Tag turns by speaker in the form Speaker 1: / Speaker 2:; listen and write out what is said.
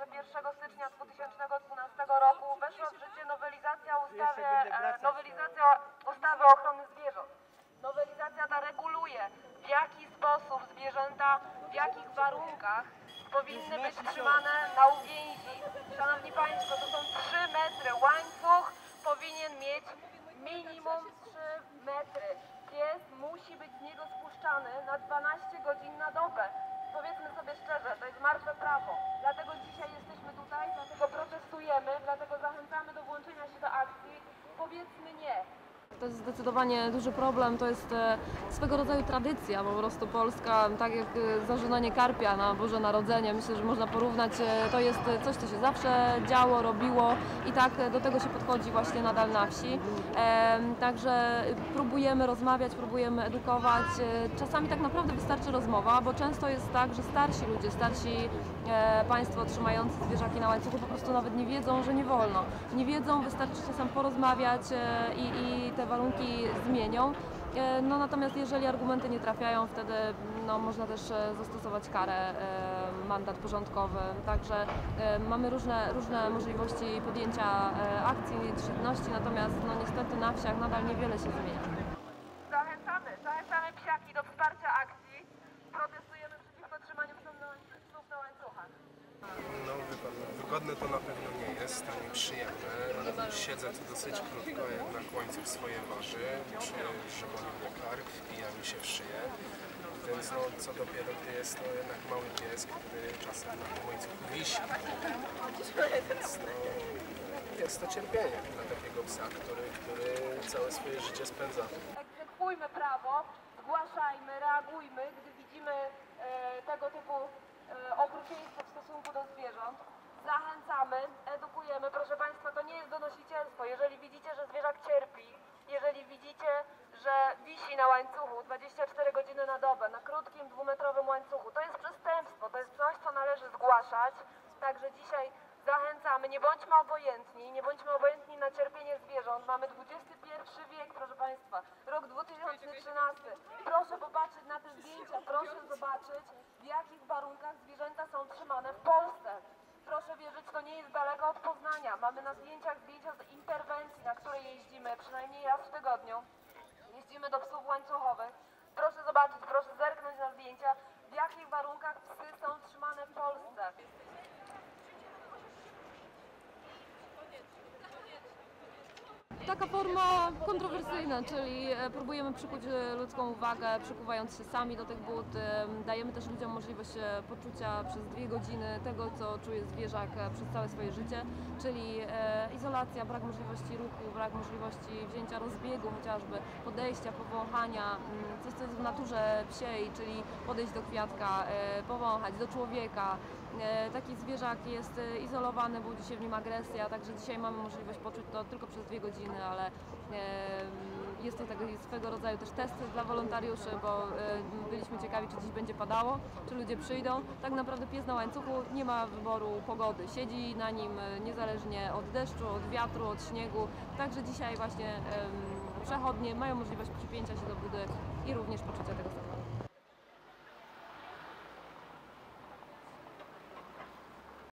Speaker 1: że 1 stycznia 2012 roku weszła w życie nowelizacja ustawy, e, nowelizacja ustawy ochrony zwierząt. Nowelizacja ta reguluje, w
Speaker 2: jaki sposób zwierzęta, w jakich warunkach powinny być trzymane na uwięzi. Szanowni Państwo, to są 3 metry. Łańcuch powinien mieć minimum 3 metry. Pies musi być z niego spuszczany na 12 godzin na dobę. Powiedzmy sobie szczerze, to jest martwe prawo.
Speaker 1: To jest zdecydowanie duży problem, to jest e, swego rodzaju tradycja, po prostu Polska, tak jak e, zażynanie karpia na Boże Narodzenie, myślę, że można porównać, e, to jest coś, co się zawsze działo, robiło i tak do tego się podchodzi właśnie nadal na wsi. Także próbujemy rozmawiać, próbujemy edukować, czasami tak naprawdę wystarczy rozmowa, bo często jest tak, że starsi ludzie, starsi państwo trzymający zwierzaki na łańcuchu po prostu nawet nie wiedzą, że nie wolno. Nie wiedzą, wystarczy czasem porozmawiać i, i te warunki zmienią. E, No natomiast jeżeli argumenty nie trafiają, wtedy no, można też e, zastosować karę, e, mandat porządkowy. Także mamy różne, różne możliwości podjęcia akcji, czynności, natomiast no, niestety na wsiach nadal niewiele się zmienia.
Speaker 2: Zachęcamy, zachęcamy psiaki do wsparcia akcji. Protestujemy przeciwko trzymaniu psów na, łańcuchach.
Speaker 3: No pan, wygodne to na pewno jest, ani przyjemne. Siedzę tu dosyć krótko, jednak łańcuch swoje waży. Boli mnie kark, wbija mi się w szyję. Więc no, co dopiero, gdy jest to jednak mały pies, który czasem na łańcuchu wisi. Więc no, jest to cierpienie dla takiego psa, który, który całe swoje życie spędza
Speaker 2: Egzekwujmy prawo, zgłaszajmy, reagujmy, gdy widzimy e, tego typu e, okrucieństwo w stosunku do zwierząt. Zachęcamy, edukujemy. Proszę Państwa, to nie jest donosicielstwo. Jeżeli widzicie, że zwierzak cierpi, jeżeli widzicie, że wisi na łańcuchu 24 godziny na dobę, na krótkim, dwumetrowym łańcuchu, to jest przestępstwo, to jest coś, co należy zgłaszać. Także dzisiaj zachęcamy, nie bądźmy obojętni, nie bądźmy obojętni na cierpienie zwierząt. Mamy XXI wiek, proszę Państwa, rok 2013. Proszę popatrzeć na te zdjęcia, proszę zobaczyć, w jakich warunkach zwierzęta są trzymane w Polsce. To nie jest daleko od Poznania. Mamy na zdjęciach zdjęcia z interwencji, na której jeździmy, przynajmniej raz w tygodniu. Jeździmy do psów łańcuchowych. Proszę zobaczyć, proszę zerknąć na zdjęcia, w jakich warunkach psy są trzymane w Polsce.
Speaker 1: Taka forma kontrowersyjna, czyli e, próbujemy przykuć e, ludzką uwagę, przykuwając się sami do tych but. Dajemy też ludziom możliwość e, poczucia przez dwie godziny tego, co czuje zwierzak przez całe swoje życie, czyli izolacja, brak możliwości ruchu, brak możliwości wzięcia rozbiegu chociażby, podejścia, powąchania, mm, coś co jest w naturze psiej, czyli podejść do kwiatka, powąchać, do człowieka. E, Taki zwierzak jest e, izolowany, budzi się w nim agresja, także dzisiaj mamy możliwość poczuć to tylko przez dwie godziny, ale jest to taki swego rodzaju też test dla wolontariuszy, bo e, byliśmy ciekawi, czy dziś będzie padało, czy ludzie przyjdą. Tak naprawdę pies na łańcuchu nie ma wyboru pogody, siedzi na nim niezależnie od deszczu, od wiatru, od śniegu, także dzisiaj właśnie przechodnie mają możliwość przypięcia się do budy i również poczucia tego samego.